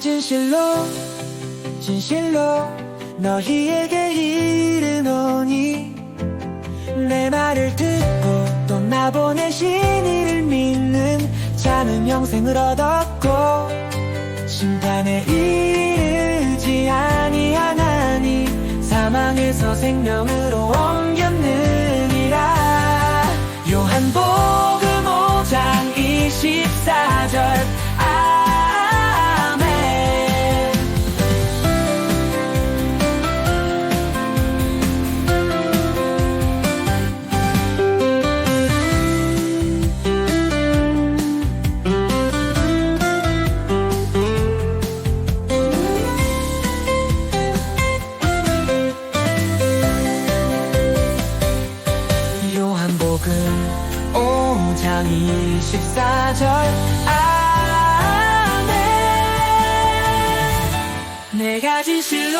진실로 진실로 너희에게 이르노니 내 말을 듣고 또 나보내신 이를 믿는 자는 영생을 얻었고 심판에 이르지 아니하나니 사망에서 생명으로 5장 24절 아멘 내가 진실로